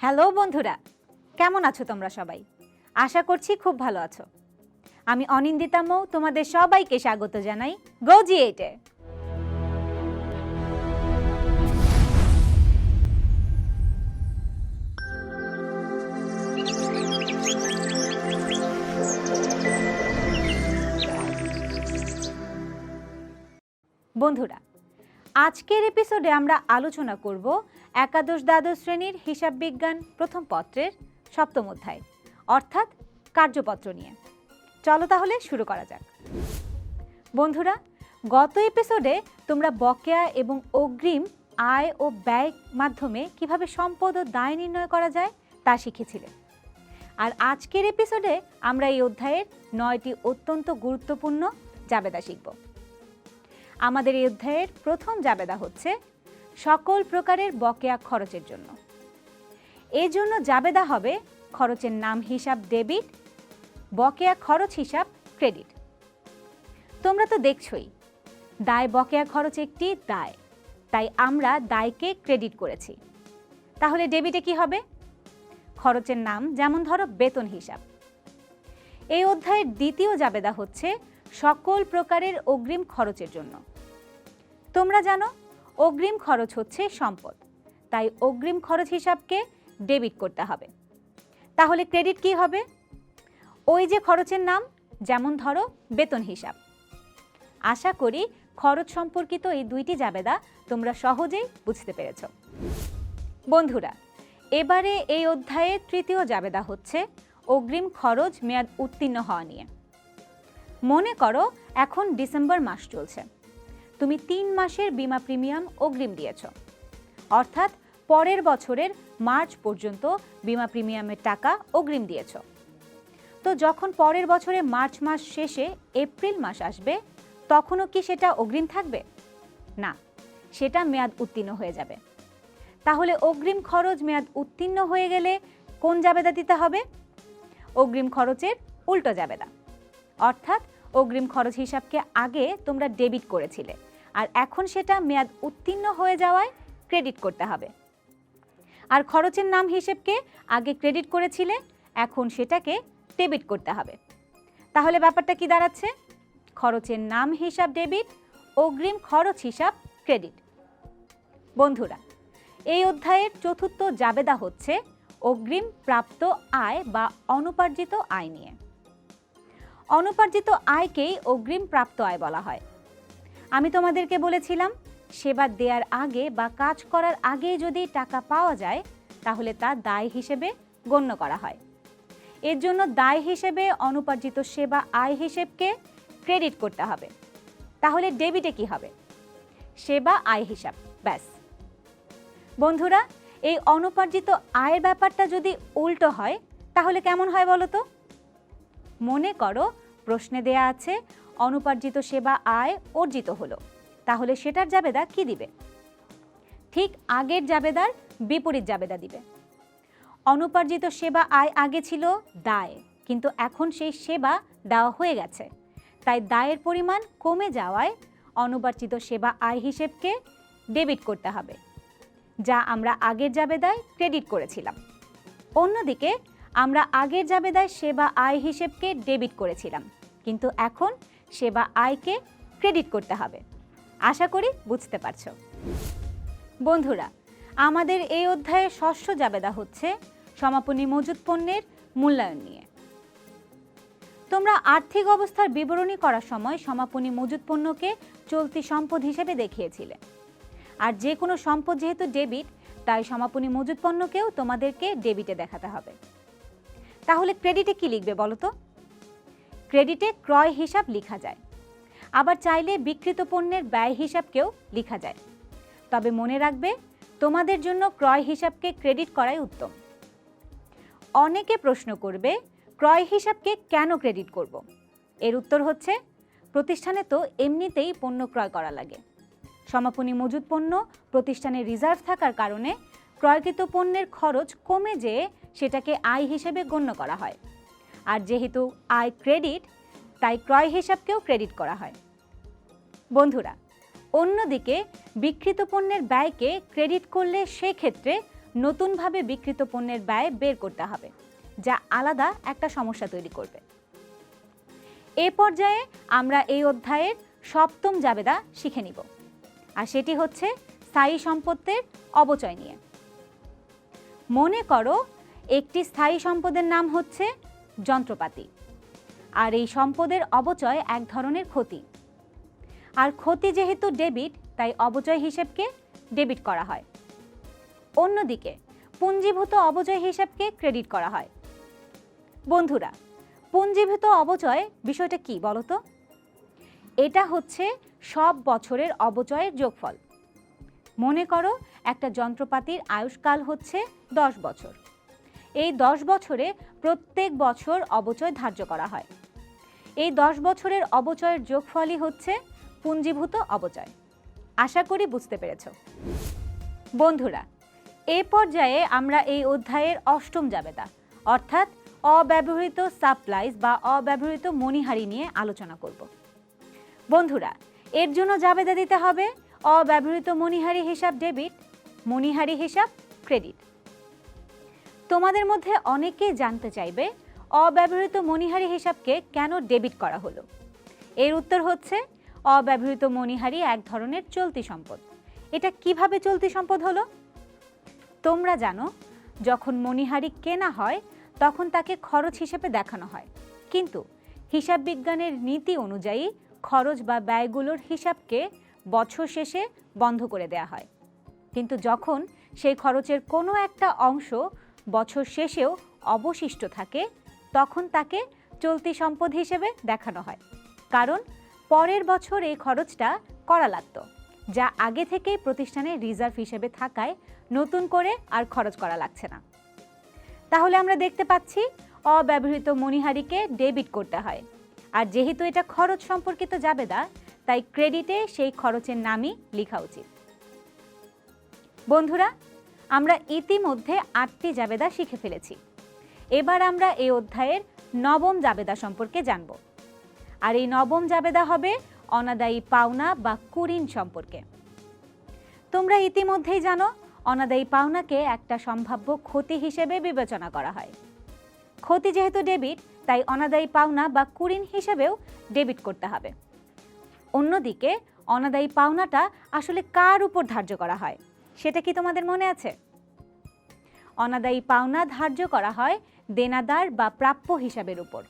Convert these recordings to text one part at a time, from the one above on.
Hello বন্ধুরা, কেমন আছো তোমরা সবাই? আশা করছি খুব ভালো আছো। আমি অনিন্দিতা মৌ, তোমাদের সবাইকে স্বাগত জানাই গোজি এইটে বন্ধুরা আজকের এপিসোডে আমরা আলোচনা করব একাদশ দ্বাদশ শ্রেণির হিসাব বিজ্ঞান প্রথম পত্রের সপ্তম অধ্যায়, অর্থাৎ কার্যপত্র নিয়ে। চলো তাহলে শুরু করা যাক। বন্ধুরা, গত এপিসোডে তোমরা বকেয়া এবং অগ্রিম আয় ও ব্যয় মাধ্যমে কীভাবে সম্পদ ও দায় নির্ণয় করা যায় তা শিখেছিলে। আর আজকের এপিসোডে আমরা এই অধ্যায়ের নয়টি অত্যন্ত গুরুত্বপূর্ণ জাবেদা শিখব। আমাদের এই অধ্যায়ের প্রথম জাবেদা হচ্ছে সকল প্রকারের বকেয়া খরচের জন্য। এই জন্য জাবেদা হবে খরচের নাম হিসাব ডেবিট, বকেয়া খরচ হিসাব ক্রেডিট। তোমরা তো দেখছই, দায় বকেয়া খরচ একটি দায়, তাই আমরা দায়কে ক্রেডিট করেছি। তাহলে ডেবিটে কি হবে? খরচের নাম যেমন ধরো বেতন হিসাব। এই অধ্যায়ের দ্বিতীয় জাবেদা হচ্ছে সকল প্রকারের অগ্রিম খরচের জন্য। তোমরা জানো, অগ্রিম খরচ হচ্ছে সম্পদ। তাই অগ্রিম খরচ হিসাবকে ডেবিট করতে হবে। তাহলে ক্রেডিট কি হবে? ওই যে খরচের নাম, যেমন ধরো বেতন হিসাব। আশা করি খরচ সম্পর্কিত এই দুইটি জাবেদা তোমরা সহজেই বুঝতে পেরেছ। বন্ধুরা, এবারে এই অধ্যায়ের তৃতীয় জাবেদা হচ্ছে অগ্রিম খরচ মেয়াদ উত্তীর্ণ হওয়া নিয়ে। মনে করো এখন ডিসেম্বর মাস চলছে। তুমি তিন মাসের বিমা প্রিমিয়াম অগ্রিম দিয়েছ। অর্থাৎ পরের বছরের মার্চ পর্যন্ত বিমা প্রিমিয়ামের টাকা অগ্রিম দিয়েছ। তো যখন পরের বছরে মার্চ মাস শেষে এপ্রিল মাস আসবে, তখনও কি সেটা অগ্রিম থাকবে? না, সেটা মেয়াদ উত্তীর্ণ হয়ে যাবে। তাহলে অগ্রিম খরচ মেয়াদ উত্তীর্ণ হয়ে গেলে কোন জাবেদা দিতে হবে? অগ্রিম খরচের উল্টো জাবেদা। অর্থাৎ অগ্রিম খরচ হিসাবকে আগে তোমরা ডেবিট করেছিলে। আর এখন সেটা মেয়াদ উত্তীর্ণ হয়ে যাওয়ায় ক্রেডিট করতে হবে। আর খরচের নাম হিসেবকে আগে ক্রেডিট করেছিলে, এখন সেটাকে ডেবিট করতে হবে। তাহলে ব্যাপারটা কি দাঁড়াচ্ছে? খরচের নাম হিসাব ডেবিট, অগ্রিম খরচ হিসাব ক্রেডিট। বন্ধুরা, এই অধ্যায়ের চতুর্থ জাবেদা হচ্ছে অগ্রিম প্রাপ্ত আয় বা অনুপার্জিত আয় নিয়ে। অনুপার্জিত আয়কেই অগ্রিম প্রাপ্ত আয় বলা হয়। আমি তোমাদেরকে বলেছিলাম, সেবা দেওয়ার আগে বা কাজ করার আগে যদি টাকা পাওয়া যায়, তাহলে তা দায় হিসেবে গণ্য করা হয়। এর জন্য দায় হিসেবে অনুপার্জিত সেবা আয় হিসেবকে ক্রেডিট করতে হবে। তাহলে ডেবিটে কি হবে? সেবা আয় হিসাব, ব্যাস। বন্ধুরা, এই অনুপার্জিত আয়ের ব্যাপারটা যদি উল্টো হয়, তাহলে কেমন হয় বলো তো? মনে করো প্রশ্নে দেয়া আছে অনুপার্জিত সেবা আয় অর্জিত হলো। তাহলে সেটার জাবেদা কি দিবে? ঠিক আগের জাবেদার বিপরীত জাবেদা দিবে। অনুপার্জিত সেবা আয় আগে ছিল দায়, কিন্তু এখন সেই সেবা দেওয়া হয়ে গেছে। তাই দায়ের পরিমাণ কমে যাওয়ায় অনুপার্জিত সেবা আয় হিসেবকে ডেবিট করতে হবে, যা আমরা আগের জাবেদায় ক্রেডিট করেছিলাম। অন্যদিকে, আমরা আগের জাবেদায় সেবা আয় হিসেবকে ডেবিট করেছিলাম, কিন্তু এখন সেবা আয়কে ক্রেডিট করতে হবে। আশা করি বুঝতে পারছ। বন্ধুরা, আমাদের এই অধ্যায়ে ষষ্ঠ জাবেদা হচ্ছে সমাপনী মজুত পণ্যের মূল্যায়ন নিয়ে। তোমরা আর্থিক অবস্থার বিবরণী করার সময় সমাপনী মজুত পণ্যকে চলতি সম্পদ হিসেবে দেখিয়েছিলে। আর যে কোনো সম্পদ যেহেতু ডেবিট তাই সমাপনী মজুত পণ্যকেও তোমাদেরকে ডেবিটে দেখাতে হবে। তাহলে ক্রেডিটে কি লিখবে বলো তো? ক্রেডিটে ক্রয় হিসাব লেখা যায়। আবার চাইলে বিকৃত পণ্যের ব্যয় হিসাবকেও লেখা যায়। তবে মনে রাখবে, তোমাদের জন্য ক্রয় হিসাবকে ক্রেডিট করাই উত্তম। অনেকে প্রশ্ন করবে, ক্রয় হিসাবকে কেন ক্রেডিট করব? এর উত্তর হচ্ছে, প্রতিষ্ঠানে তো এমনিতেই পণ্য ক্রয় করা লাগে। সমাপনী মজুদ পণ্য, প্রতিষ্ঠানে রিজার্ভ থাকার কারণে ক্রয়কৃত পণ্যের খরচ কমে যেয়ে সেটাকে আয় হিসেবে গণ্য করা হয়। আর যেহেতু আয় ক্রেডিট, তাই ক্রয় হিসাবকেও ক্রেডিট করা হয়। বন্ধুরা, অন্যদিকে বিকৃত পণ্যের ব্যয়কে ক্রেডিট করলে সেক্ষেত্রে নতুনভাবে বিকৃত পণ্যের ব্যয় বের করতে হবে, যা আলাদা একটা সমস্যা তৈরি করবে। এ পর্যায়ে আমরা এই অধ্যায়ের সপ্তম জাবেদা শিখে নিব, আর সেটি হচ্ছে স্থায়ী সম্পত্তির অবচয় নিয়ে। মনে করো, একটি স্থায়ী সম্পদের নাম হচ্ছে যন্ত্রপাতি। আর এই সম্পদের অবচয় এক ধরনের ক্ষতি। আর ক্ষতি যেহেতু ডেবিট, তাই অবচয় হিসেবকে ডেবিট করা হয়। অন্যদিকে, পুঞ্জীভূত অবচয় হিসাবকে ক্রেডিট করা হয়। বন্ধুরা, পুঞ্জীভূত অবচয় বিষয়টা কি বলো তো? এটা হচ্ছে সব বছরের অবচয়ের যোগফল। মনে করো একটা যন্ত্রপাতির আয়ুষ্কাল হচ্ছে দশ বছর। এই দশ বছরে প্রত্যেক বছর অবচয় ধার্য করা হয়। এই দশ বছরের অবচয়ের যোগফলই হচ্ছে পুঞ্জীভূত অবচয়। আশা করি বুঝতে পেরেছ। বন্ধুরা, এ পর্যায়ে আমরা এই অধ্যায়ের অষ্টম জাবেদা, অর্থাৎ অব্যবহৃত সাপ্লাইজ বা অব্যবহৃত মণিহারি নিয়ে আলোচনা করব। বন্ধুরা, এর জন্য জাবেদা দিতে হবে অব্যবহৃত মণিহারি হিসাব ডেবিট, মণিহারি হিসাব ক্রেডিট। তোমাদের মধ্যে অনেকেই জানতে চাইবে, অব্যবহৃত মণিহারি হিসাবকে কেন ডেবিট করা হলো? এর উত্তর হচ্ছে, অব্যবহৃত মণিহারি এক ধরনের চলতি সম্পদ। এটা কীভাবে চলতি সম্পদ হলো? তোমরা জানো, যখন মণিহারি কেনা হয়, তখন তাকে খরচ হিসেবে দেখানো হয়। কিন্তু হিসাব বিজ্ঞানের নীতি অনুযায়ী খরচ বা ব্যয়গুলোর হিসাবকে বছর শেষে বন্ধ করে দেয়া হয়। কিন্তু যখন সেই খরচের কোনো একটা অংশ বছর শেষেও অবশিষ্ট থাকে, তখন তাকে চলতি সম্পদ হিসেবে দেখানো হয়। কারণ পরের বছর এই খরচটা করা লাগত, যা আগে থেকেই প্রতিষ্ঠানের রিজার্ভ হিসেবে থাকায় নতুন করে আর খরচ করা লাগছে না। তাহলে আমরা দেখতে পাচ্ছি অব্যবহৃত মণিহারিকে ডেবিট করতে হয়। আর যেহেতু এটা খরচ সম্পর্কিত জাবেদা, তাই ক্রেডিটে সেই খরচের নামই লেখা উচিত। বন্ধুরা আমরা ইতিমধ্যে আটটি জাবেদা শিখে ফেলেছি। এবার আমরা এই অধ্যায়ের নবম জাবেদা সম্পর্কে জানব। আর এই নবম জাবেদা হবে অনাদায়ী পাওনা বা কুরিন সম্পর্কে। তোমরা ইতিমধ্যেই জানো, অনাদায়ী পাওনাকে একটা সম্ভাব্য ক্ষতি হিসেবে বিবেচনা করা হয়। ক্ষতি যেহেতু ডেবিট, তাই অনাদায়ী পাওনা বা কুরিন হিসেবেও ডেবিট করতে হবে। অন্যদিকে, অনাদায়ী পাওনাটা আসলে কার উপর ধার্য করা হয়? সেটা কি তোমাদের মনে আছে? অনাদায়ী পাওনা ধার্য করা হয় দেনাদার বা প্রাপ্য হিসাবের উপর।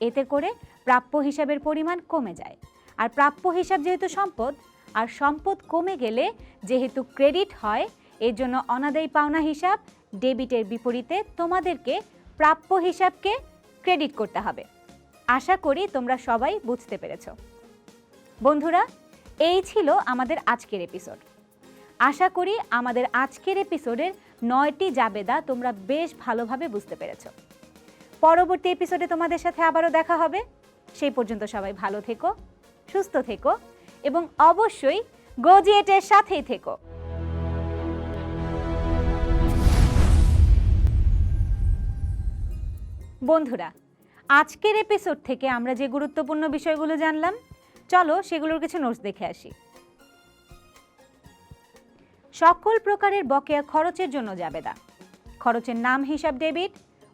এতে করে প্রাপ্য হিসাবের পরিমাণ কমে যায়। আর প্রাপ্য হিসাব যেহেতু সম্পদ, আর সম্পদ কমে গেলে যেহেতু ক্রেডিট হয় এর জন্য অনাদায়ী পাওনা হিসাব ডেবিটের বিপরীতে তোমাদেরকে প্রাপ্য হিসাবকে ক্রেডিট করতে হবে। আশা করি তোমরা সবাই বুঝতে পেরেছ। বন্ধুরা, এই ছিল আমাদের আজকের এপিসোড। আশা করি আমাদের আজকের এপিসোডের নয়টি জাবেদা তোমরা বেশ ভালোভাবে বুঝতে পেরেছ। পরবর্তী এপিসোডে তোমাদের সাথে আবারও দেখা হবে। সেই পর্যন্ত সবাই ভালো থেকো, সুস্থ থেকো এবং অবশ্যই গোজিয়েটের সাথেই থেকো। বন্ধুরা, আজকের এপিসোড থেকে আমরা যে গুরুত্বপূর্ণ বিষয়গুলো জানলাম, চলো সেগুলোর কিছু নোটস দেখে আসি। সকল প্রকারের বকেয়া খরচের জন্য জাবেদা। খরচের নাম হিসাব ডেবিট,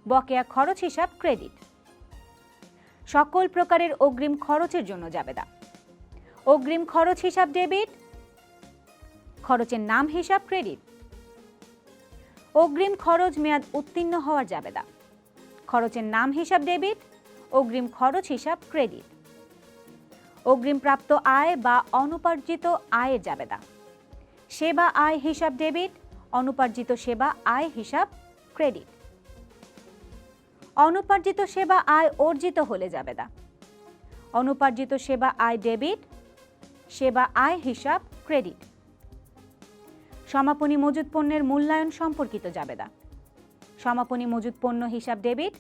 বকেয়া খরচ হিসাব ক্রেডিট। সকল প্রকারের অগ্রিম খরচের জন্য জাবেদা। অগ্রিম খরচ হিসাব ডেবিট, খরচের নাম হিসাব ক্রেডিট। অগ্রিম খরচ মেয়াদ উত্তীর্ণ হওয়ার জাবেদা। খরচের নাম হিসাব ডেবিট, অগ্রিম খরচ হিসাব ক্রেডিট। অগ্রিম প্রাপ্ত আয় বা অনুপার্জিত আয়ের জাবেদা। সেবা আয় হিসাব ডেবিট, অনুপার্জিত সেবা আয় হিসাব ক্রেডিট। অনুপার্জিত সেবা আয় অর্জিত হলে জাবেদা অনুপার্জিত সেবা আয় ডেবিট, সেবা আয় হিসাব ক্রেডিট। সমাপনী মজুদ পণ্যের মূল্যায়ন সম্পর্কিত জাবেদা সমাপনী মজুদ পণ্য হিসাব ডেবিট,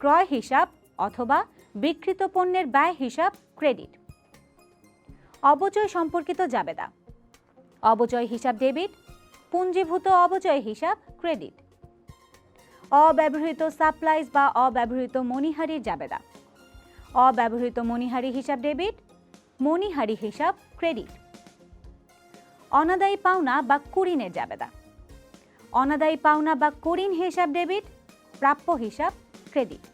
ক্রয় হিসাব অথবা বিকৃত পণ্যের ব্যয় হিসাব ক্রেডিট। অবচয় সম্পর্কিত জাবেদা অবচয় হিসাব ডেবিট, পুঞ্জীভূত অবচয় হিসাব ক্রেডিট। অব্যবহৃত সাপ্লাইজ বা অব্যবহৃত মণিহারির জাবেদা। অব্যবহৃত মণিহারি হিসাব ডেবিট মণিহারি হিসাব ক্রেডিট। অনাদায়ী পাওনা বা কুরিনের জাবেদা। অনাদায়ী পাওনা বা করিন হিসাব ডেবিট, প্রাপ্য হিসাব ক্রেডিট।